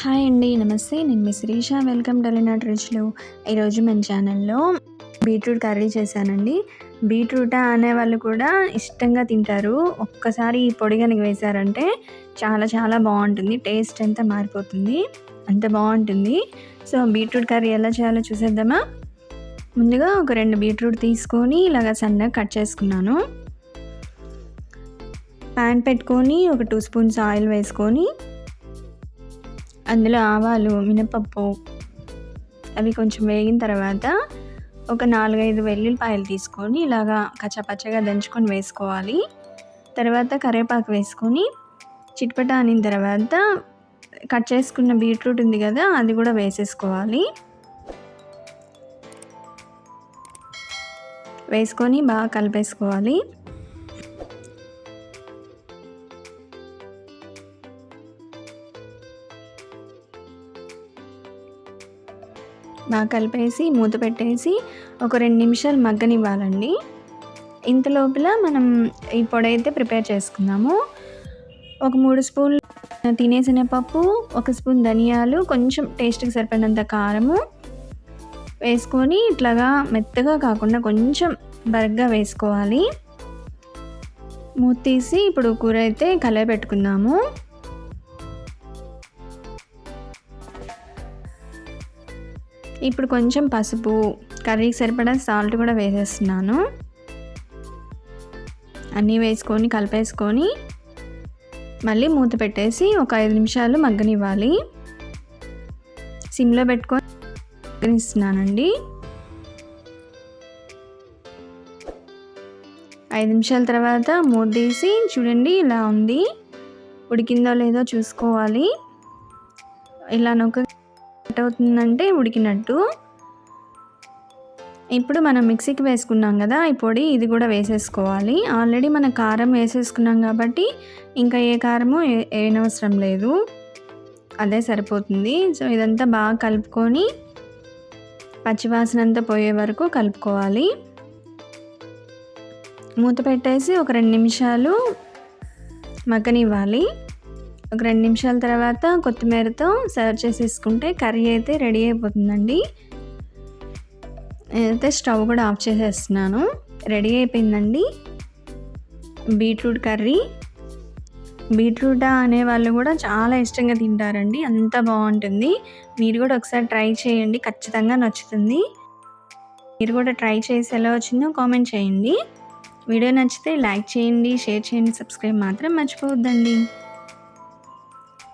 Hi అండి నమస్తే. నేను మీ శిరీష. వెల్కమ్ టు ఎలినాట్ ఈరోజు మన ఛానల్లో బీట్రూట్ కర్రీ చేశానండి. బీట్రూట్ అనే వాళ్ళు కూడా ఇష్టంగా తింటారు. ఒక్కసారి ఈ పొడి కనుక వేశారంటే చాలా చాలా బాగుంటుంది. టేస్ట్ అంతా మారిపోతుంది. అంత బాగుంటుంది. సో బీట్రూట్ కర్రీ ఎలా చేయాలో చూసేద్దామా? ముందుగా ఒక రెండు బీట్రూట్ తీసుకొని ఇలాగ సన్నగా కట్ చేసుకున్నాను. ప్యాన్ పెట్టుకొని ఒక టూ స్పూన్స్ ఆయిల్ వేసుకొని అందులో ఆవాలు మినపప్పు అవి కొంచెం వేగిన తర్వాత ఒక నాలుగైదు వెల్లుల్లిపాయలు తీసుకొని ఇలాగా కచ్చపచ్చగా దంచుకొని వేసుకోవాలి. తర్వాత కరివేపాకు వేసుకొని చిట్పట అనిన తర్వాత కట్ చేసుకున్న బీట్రూట్ ఉంది కదా అది కూడా వేసేసుకోవాలి. వేసుకొని బాగా కలిపేసుకోవాలి. బాగా కలిపేసి మూత పెట్టేసి ఒక రెండు నిమిషాలు మగ్గనివ్వాలండి. ఇంత లోపల మనం ఈ పొడి అయితే ప్రిపేర్ చేసుకుందాము. ఒక మూడు స్పూన్లు తినేసిన పప్పు ఒక స్పూన్ ధనియాలు కొంచెం టేస్ట్కి సరిపడినంత కారము వేసుకొని ఇట్లాగా మెత్తగా కాకుండా కొంచెం బరగ్గా వేసుకోవాలి. మూత తీసి ఇప్పుడు కూర అయితే కలయ పెట్టుకుందాము. ఇప్పుడు కొంచెం పసుపు కర్రీకి సరిపడా సాల్ట్ కూడా వేసేస్తున్నాను. అన్నీ వేసుకొని కలిపేసుకొని మళ్ళీ మూత పెట్టేసి ఒక ఐదు నిమిషాలు మగ్గనివ్వాలి. సిమ్లో పెట్టుకొని మగ్గనిస్తున్నానండి. ఐదు నిమిషాల తర్వాత మూత తీసి చూడండి ఇలా ఉంది. ఉడికిందో లేదో చూసుకోవాలి. ఇలా నొక్క కట్ అవుతుందంటే ఉడికినట్టు. ఇప్పుడు మనం మిక్సీకి వేసుకున్నాం కదా ఈ పొడి ఇది కూడా వేసేసుకోవాలి. ఆల్రెడీ మన కారం వేసేసుకున్నాం కాబట్టి ఇంకా ఏ కారము ఏనవసరం లేదు. అదే సరిపోతుంది. సో ఇదంతా బాగా కలుపుకొని పచ్చివాసన అంతా పోయే వరకు కలుపుకోవాలి. మూత పెట్టేసి ఒక రెండు నిమిషాలు మగ్గనివ్వాలి. ఒక రెండు నిమిషాల తర్వాత కొత్తిమీరతో సర్వ్ చేసేసుకుంటే కర్రీ అయితే రెడీ అయిపోతుందండి. నేనైతే స్టవ్ కూడా ఆఫ్ చేసేస్తున్నాను. రెడీ అయిపోయిందండి. Beetroot curry. బీట్రూట్ అనే వాళ్ళు కూడా చాలా ఇష్టంగా తింటారండి. అంత బాగుంటుంది. మీరు కూడా ఒకసారి ట్రై చేయండి. ఖచ్చితంగా నచ్చుతుంది. మీరు కూడా ట్రై చేసి ఎలా వచ్చిందో కామెంట్ చేయండి. వీడియో నచ్చితే లైక్ చేయండి షేర్ చేయండి సబ్స్క్రైబ్ మాత్రం మర్చిపోవద్దండి.